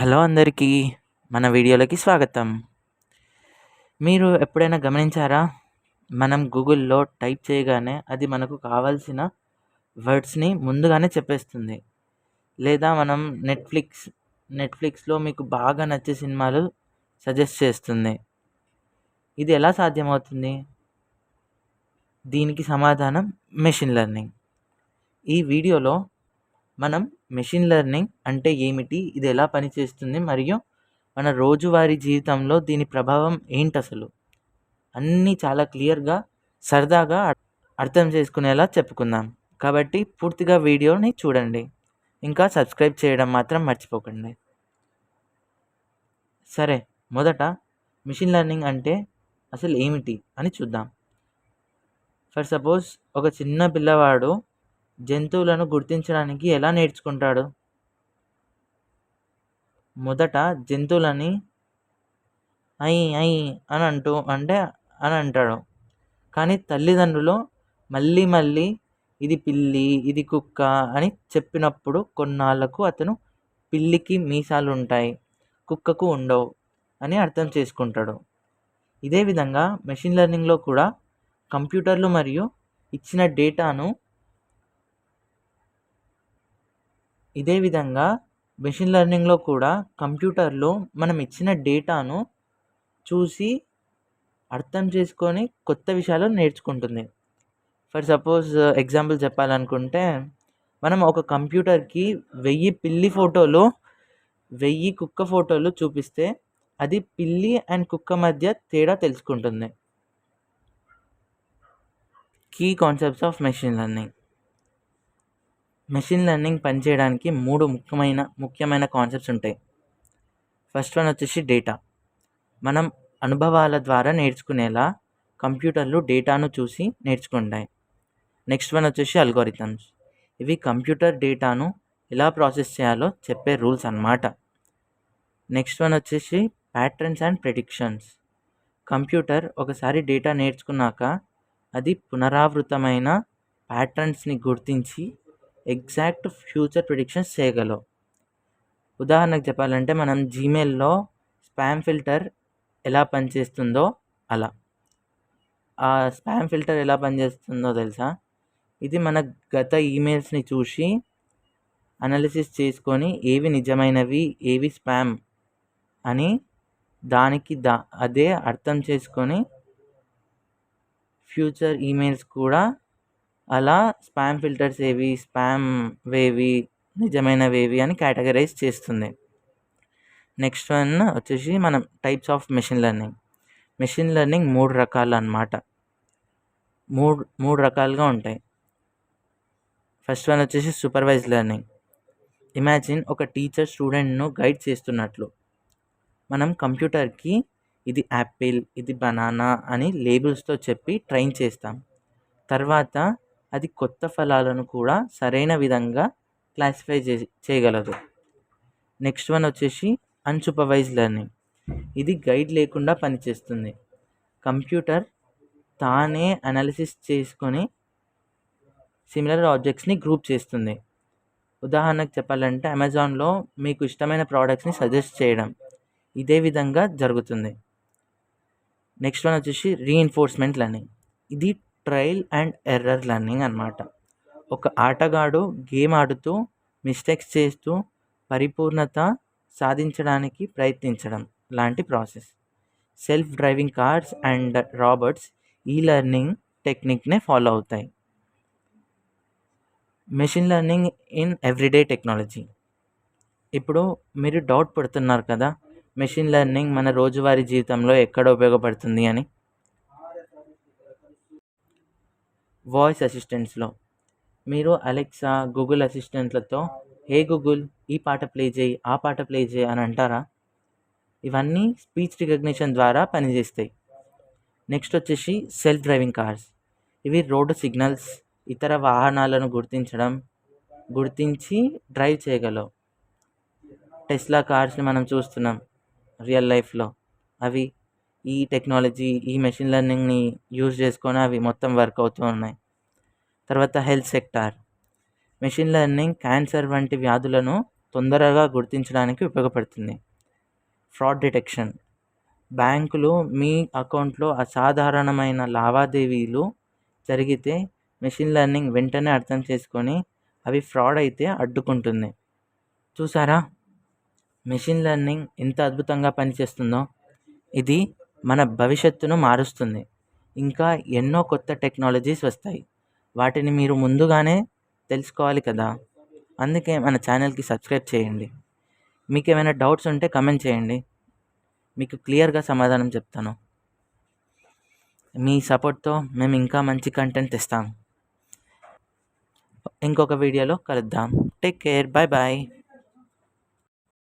Hello అందరికీ మన వీడియోలోకి స్వాగతం. మీరు ఎప్పుడైనా గమనించారా? మనం గూగుల్లో టైప్ చేయగానే అది మనకు కావాల్సిన వర్డ్స్ని ముందుగానే చెప్పేస్తుంది. లేదా మనం నెట్ఫ్లిక్స్ నెట్ఫ్లిక్స్లో మీకు బాగా నచ్చే సినిమాలు సజెస్ట్ చేస్తుంది. ఇది ఎలా సాధ్యమవుతుంది? దీనికి సమాధానం మెషిన్ లెర్నింగ్. ఈ వీడియోలో మనం మెషిన్ లెర్నింగ్ అంటే ఏమిటి? ఇది ఎలా పనిచేస్తుంది? మరియు మన రోజువారీ జీవితంలో దీని ప్రభావం ఏంటి అసలు అన్నీ చాలా క్లియర్గా సరదాగా అర్థం చేసుకునేలా చెప్పుకుందాం. కాబట్టి పూర్తిగా వీడియోని చూడండి. ఇంకా సబ్స్క్రైబ్ చేయడం మాత్రం మర్చిపోకండి. సరే మొదట మిషన్ లెర్నింగ్ అంటే అసలు ఏమిటి అని చూద్దాం. ఫర్ సపోజ్ ఒక చిన్న పిల్లవాడు జంతువులను గుర్తించడానికి ఎలా నేర్చుకుంటాడు? మొదట జంతువులని అయి ఐ అని అంటూ అంటే అని అంటాడు. కానీ తల్లిదండ్రులు మళ్ళీ మళ్ళీ ఇది పిల్లి ఇది కుక్క అని చెప్పినప్పుడు కొన్నాళ్ళకు అతను పిల్లికి మీసాలు ఉంటాయి కుక్కకు ఉండవు అని అర్థం చేసుకుంటాడు. ఇదే విధంగా మెషిన్ లెర్నింగ్లో కూడా కంప్యూటర్లు మరియు ఇచ్చిన డేటాను ఇదే విధంగా మెషిన్ లెర్నింగ్లో కూడా కంప్యూటర్లో మనం ఇచ్చిన డేటాను చూసి అర్థం చేసుకొని కొత్త విషయాలు నేర్చుకుంటుంది. ఫర్ సపోజ్ ఎగ్జాంపుల్ చెప్పాలనుకుంటే మనం ఒక కంప్యూటర్కి వెయ్యి పిల్లి ఫోటోలు వెయ్యి కుక్క ఫోటోలు చూపిస్తే అది పిల్లి అండ్ కుక్క మధ్య తేడా తెలుసుకుంటుంది. Key concepts of machine learning. Machine learning పనిచేయడానికి మూడు ముఖ్యమైన ముఖ్యమైన కాన్సెప్ట్స్ ఉంటాయి. ఫస్ట్ వన్ వచ్చేసి డేటా. మనం అనుభవాల ద్వారా నేర్చుకునేలా కంప్యూటర్లు డేటాను చూసి నేర్చుకుంటాయి. నెక్స్ట్ వన్ వచ్చేసి అల్గోరిథమ్స్. ఇవి కంప్యూటర్ డేటాను ఎలా ప్రాసెస్ చేయాలో చెప్పే రూల్స్ అన్నమాట. నెక్స్ట్ వన్ వచ్చేసి ప్యాటర్న్స్ అండ్ ప్రెడిక్షన్స్. కంప్యూటర్ ఒకసారి డేటా నేర్చుకున్నాక అది పునరావృతమైన ప్యాటర్న్స్ని గుర్తించి ఎగ్జాక్ట్ ఫ్యూచర్ ప్రిడిక్షన్స్ చేయగలవు. ఉదాహరణకు చెప్పాలంటే మనం జీమెయిల్లో స్పామ్ ఫిల్టర్ ఎలా పనిచేస్తుందో అలా. ఆ స్పామ్ ఫిల్టర్ ఎలా పనిచేస్తుందో తెలుసా? ఇది మన గత ఈమెయిల్స్ని చూసి అనాలిసిస్ చేసుకొని ఏవి నిజమైనవి ఏవి స్పామ్ అని దానికి దా అదే అర్థం చేసుకొని ఫ్యూచర్ ఈమెయిల్స్ కూడా అలా స్పామ్ ఫిల్టర్స్ ఏవి స్పామ్ వేవి నిజమైనవేవి అని కేటగరైజ్ చేస్తుంది. నెక్స్ట్ వన్ వచ్చేసి మనం types of machine learning. Machine learning మూడు రకాలు అన్నమాట. మూడు మూడు రకాలుగా ఉంటాయి. ఫస్ట్ వన్ వచ్చేసి సూపర్వైజ్ లెర్నింగ్. ఇమాజిన్ ఒక టీచర్ స్టూడెంట్ను గైడ్ చేస్తున్నట్లు. మనం కంప్యూటర్కి ఇది యాపిల్ ఇది బనానా అని లేబుల్స్తో చెప్పి ట్రైన్ చేస్తాం. తర్వాత అది కొత్త ఫలాలను కూడా సరైన విధంగా క్లాసిఫై చే చేయగలదు. నెక్స్ట్ వన్ వచ్చేసి అన్సూపర్వైజ్ లెర్నింగ్. ఇది గైడ్ లేకుండా పనిచేస్తుంది. కంప్యూటర్ తానే అనాలిసిస్ చేసుకొని సిమిలర్ ఆబ్జెక్ట్స్ని గ్రూప్ చేస్తుంది. ఉదాహరణకు చెప్పాలంటే అమెజాన్లో మీకు ఇష్టమైన ప్రోడక్ట్స్ని సజెస్ట్ చేయడం ఇదే విధంగా జరుగుతుంది. నెక్స్ట్ వన్ వచ్చేసి రీఎన్ఫోర్స్మెంట్ లెర్నింగ్. ఇది ట్రయల్ అండ్ ఎర్రర్ లెర్నింగ్ అనమాట ఒక ఆటగాడు గేమ్ ఆడుతూ మిస్టేక్స్ చేస్తూ పరిపూర్ణత సాధించడానికి ప్రయత్నించడం లాంటి process. Self driving cars and robots ఈ లెర్నింగ్ టెక్నిక్నే ఫాలో అవుతాయి. Machine learning in everyday technology. ఇప్పుడు మీరు డౌట్ పడుతున్నారు కదా మెషిన్ లెర్నింగ్ మన రోజువారీ జీవితంలో ఎక్కడ ఉపయోగపడుతుంది అని? వాయిస్ అసిస్టెంట్స్లో. మీరు అలెక్సా గూగుల్ అసిస్టెంట్లతో హే గూగుల్ ఈ పాట ప్లే చేయి ఆ పాట ప్లే చేయి అని అంటారా? ఇవన్నీ స్పీచ్ రికగ్నిషన్ ద్వారా పనిచేస్తాయి. నెక్స్ట్ వచ్చేసి సెల్ఫ్ డ్రైవింగ్ కార్స్. ఇవి రోడ్డు సిగ్నల్స్ ఇతర వాహనాలను గుర్తించడం గుర్తించి డ్రైవ్ చేయగలవు. టెస్లా కార్స్ని మనం చూస్తున్నాం రియల్ లైఫ్లో. అవి ఈ టెక్నాలజీ ఈ మెషిన్ లెర్నింగ్ని యూజ్ చేసుకొని అవి మొత్తం వర్క్ అవుతూ ఉన్నాయి. తర్వాత health sector. Machine learning cancer వంటి వ్యాధులను తొందరగా గుర్తించడానికి ఉపయోగపడుతుంది. Fraud detection. బ్యాంకులు మీ అకౌంట్లో అసాధారణమైన లావాదేవీలు జరిగితే మెషిన్ లెర్నింగ్ వెంటనే అర్థం చేసుకొని అవి ఫ్రాడ్ అయితే అడ్డుకుంటుంది. చూసారా? మెషిన్ లెర్నింగ్ ఎంత అద్భుతంగా పనిచేస్తుందో. ఇది మన భవిష్యత్తును మారుస్తుంది. ఇంకా ఎన్నో కొత్త టెక్నాలజీస్ వస్తాయి. వాటిని మీరు ముందుగానే తెలుసుకోవాలి కదా? అందుకే మన ఛానల్కి సబ్స్క్రైబ్ చేయండి. మీకు ఏమైనా డౌట్స్ ఉంటే కమెంట్ చేయండి. మీకు క్లియర్గా సమాధానం చెప్తాను. మీ సపోర్ట్తో మేము ఇంకా మంచి కంటెంట్ తెస్తాం. ఇంకొక వీడియోలో కలుద్దాం. Take care. Bye bye.